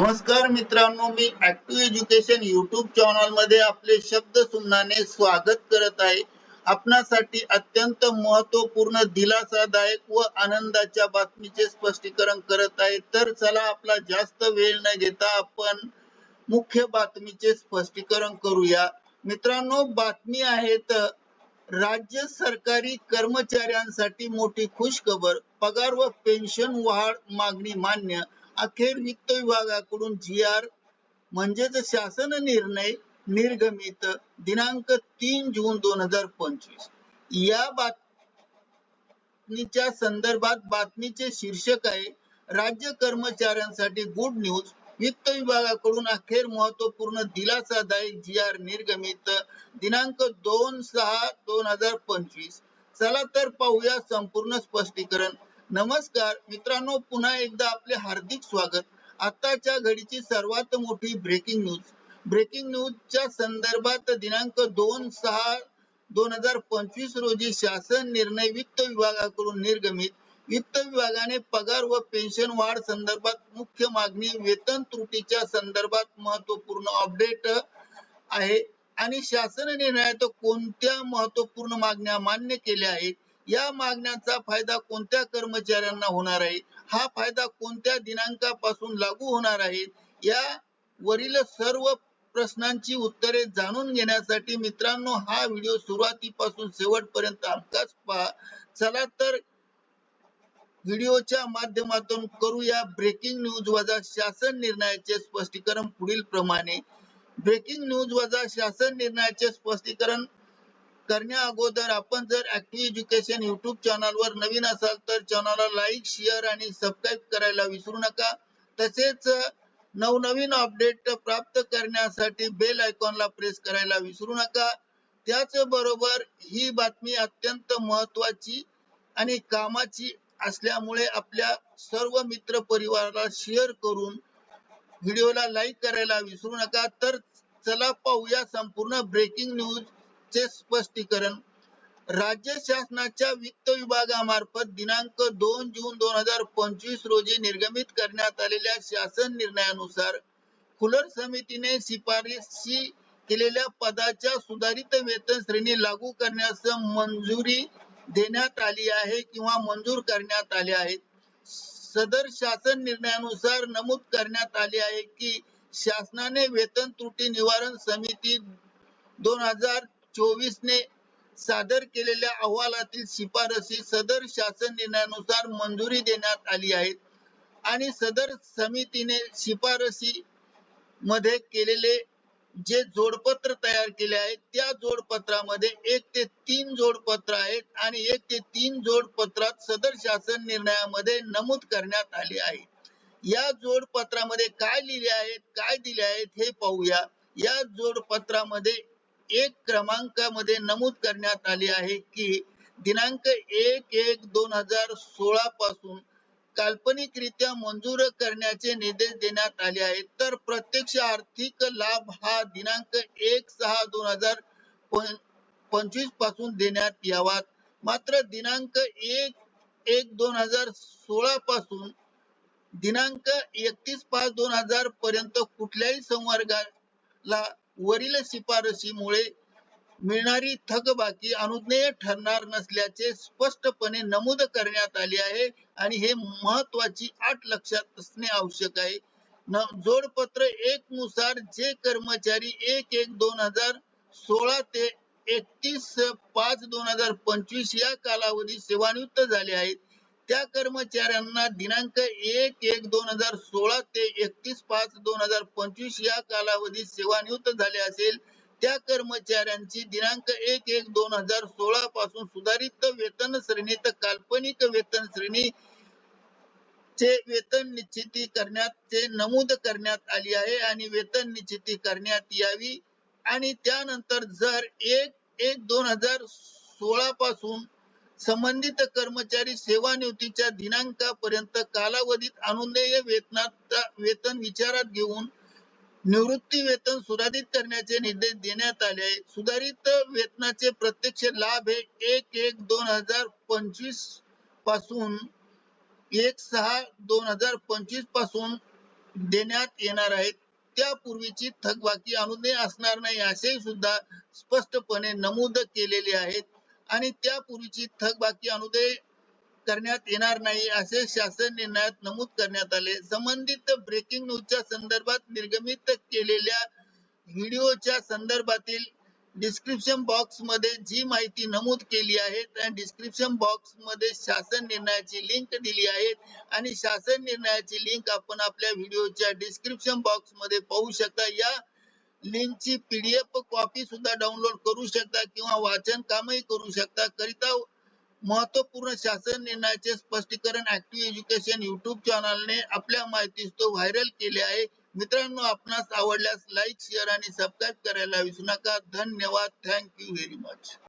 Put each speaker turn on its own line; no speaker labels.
नमस्कार मित्रांनो मी ऍक्टिव्ह एज्युकेशन युट्यूब चॅनलमध्ये आपले शब्द सुमनाने स्वागत करत आहे. आपणासाठी अत्यंत महत्त्वपूर्ण दिलासादायक व आनंदाच्या बातमीचे स्पष्टीकरण करत आहे. तर चला आपला जास्त वेळ न घेता आपण मुख्य बातमीचे स्पष्टीकरण करूया. मित्रांनो बातमी आहे तर राज्य सरकारी कर्मचाऱ्यांसाठी मोठी खुशखबर पगार व पेन्शन वाढ मागणी मान्य अखेर वित्त विभागाकडून जी आर म्हणजेच शासन निर्णय निर्गमित दिनांक तीन जून दोन हजार पंचवीस. या बातमीच्या संदर्भात बातमीचे शीर्षक आहे राज्य कर्मचाऱ्यांसाठी गुड न्यूज वित्त विभागाकडून अखेर महत्त्वपूर्ण दिलासादायक जी आर निर्गमित दिनांक दोन सहा दोन हजार पंचवीस. चला तर पाहूया संपूर्ण स्पष्टीकरण. नमस्कार मित्रांनो पुन्हा एकदा आपले हार्दिक स्वागत. आताच्या घडीची सर्वात मोठी ब्रेकिंग न्यूज ब्रेकिंग न्यूजच्या संदर्भात दिनांक दोन सहा दोन हजार पंचवीस रोजी शासन निर्णय वित्त विभागाकडून निर्गमित. वित्त विभागाने पगार व पेन्शन वाढ संदर्भात मुख्य मागणी वेतन त्रुटीच्या संदर्भात महत्त्वपूर्ण अपडेट आहे. आणि शासन निर्णयात कोणत्या महत्त्वपूर्ण मागण्या मान्य केल्या आहेत? या मागण्यांचा फायदा कोणत्या कर्मचाऱ्यांना होणार आहे? हा फायदा कोणत्या दिनांकापासून लागू होणार आहे? या वरील सर्व प्रश्नांची उत्तरे जाणून घेण्यासाठी मित्रांनो हा व्हिडिओ सुरुवातीपासून शेवटपर्यंत हमखास पहा. चला तर व्हिडिओच्या माध्यमातून करूया. ब्रेकिंग न्यूज वजा शासन निर्णयाचे स्पष्टीकरण पुढील प्रमाणे ब्रेकिंग न्यूज वजा शासन निर्णयाचे स्पष्टीकरण करण्या अगोदर आपण जर ऍक्टिव्ह एज्युकेशन युट्यूब चॅनलवर नवीन असाल तर चॅनलला लाईक शेअर आणि सबस्क्राईब करायला विसरू नका. तसेच नवनवीन अपडेट प्राप्त करण्यासाठी बेल आयकॉनला प्रेस करायला विसरू नका. त्याच बरोबर ही बातमी अत्यंत महत्वाची आणि कामाची असल्यामुळे आपल्या सर्व मित्र परिवाराला शेअर करून व्हिडिओला लाईक करायला विसरू नका. तर चला पाहूया संपूर्ण ब्रेकिंग न्यूज चे स्पष्टीकरण राज्य शासनाच्या वित्त विभागामार्फत दिनांक दोन जून दोन हजार पंचवीस रोजी निर्गमित करण्यात आलेल्या शासन निर्णयानुसार कुलर समितीने शिफारशी केलेल्या पदाच्या सुधारित वेतन श्रेणी लागू करण्यास मंजुरी देण्यात आली आहे किंवा मंजूर करण्यात आले आहेत सदर शासन निर्णयानुसार नमूद करण्यात आले आहे की शासनाने वेतन त्रुटी निवारण समिती दोन हजार चोवीस ने सादर केलेल्या अहवालातील शिफारसी सदर शासन निर्णयानुसार मंजुरी देण्यात आली आहे आणि सदर समितीने शिफारसी मध्ये केलेले जे जोडपत्र तयार केले आहेत त्या जोडपत्रामध्ये एक ते तीन जोडपत्र आहेत आणि एक ते तीन जोडपत्रात सदर शासन निर्णयामध्ये नमूद करण्यात आले आहे. या जोडपत्रामध्ये काय लिहिले आहेत काय दिले आहेत हे पाहूया. या जोडपत्रामध्ये एक क्रमांकामध्ये नमूद करण्यात आले आहे की दिनांक एक एक दोन हजार सोळा पासून काल्पनिकरित्या मंजूर करण्याचे निर्देश देण्यात आले आहेत. तर प्रत्यक्ष आर्थिक लाभ हा दिनांक एक सहा दोन हजार पंचवीसपासून देण्यात यावा मात्र दिनांक एक एक दोन हजार सोळा पासून दिनांक एकतीस पाच दोन हजार पर्यंत कुठल्याही संवर्गाला वरील शिफारशीमुळे मिळणारी थकबाकी अनुज्ञेय ठरणार नसल्याचे स्पष्टपणे नमूद करण्यात आले आहे आणि हे महत्वाची आठ लक्षात असणे आवश्यक आहे. जोडपत्र एक नुसार जे कर्मचारी एक एक दोन हजार सोळा ते एकतीस पाच दोन हजार पंचवीस या कालावधीत सेवानिवृत्त झाले आहेत. त्या कर्मचाऱ्यांना दिनांक एक एक दोन हजार सोळा ते एकतीस पाच दोन हजार पंचवीस या कालावधीत सेवानिवृत्त झाले असेल त्या कर्मचाऱ्यांची दिनांक एक एक दोन हजार सोळा पासून सुधारित वेतन श्रेणीत काल्पनिक वेतन श्रेणी चे वेतन निश्चिती करण्यात नमूद करण्यात आली आहे आणि वेतन निश्चिती करण्यात यावी. आणि त्यानंतर जर एक एक दोन हजार सोळा पासून संबंधित कर्मचारी सेवानिवृत्तीच्या दिनांकापर्यंत कालावधीत अनुदेय वेतनाचा वेतन विचारात घेऊन निवृत्ती वेतन सुधारित करण्याचे निर्देश देण्यात आले आहे सुधारित वेतनाचे प्रत्यक्ष लाभ हे एक एक दोन हजार पंचवीसपासून एक सहा दोन हजार पंचवीसपासून देण्यात येणार आहेत. त्यापूर्वीची थकबाकी अनुदेय असणार नाही असे सुद्धा स्पष्टपणे नमूद केलेले आहेत. आणि त्यापूर्वीची थकबाकी अनुदय करण्यात येणार नाही असे शासन निर्णयात नमूद करण्यात आले. संबंधित ब्रेकिंग न्यूजच्या संदर्भात निर्गमित केलेल्या व्हिडिओच्या संदर्भातील डिस्क्रिप्शन बॉक्समध्ये जी माहिती नमूद केली आहे त्या डिस्क्रिप्शन बॉक्समध्ये शासन निर्णयाची लिंक दिली आहे आणि शासन निर्णयाची लिंक आपण आपल्या व्हिडिओच्या डिस्क्रिप्शन बॉक्समध्ये पाहू शकता. या लिंकची पीडीएफ कॉपी सुद्धा डाउनलोड करू शकता किंवा वाचन कामही करू शकता. करिता महत्त्वपूर्ण शासन निर्णयाचे स्पष्टीकरण ऍक्टिव्ह एज्युकेशन युट्यूब चॅनलने आपल्या माहितीस तो व्हायरल केले आहे. मित्रांनो आपणास आवडल्यास लाईक शेअर आणि सबस्क्राईब करायला विसरू नका. धन्यवाद. Thank you very much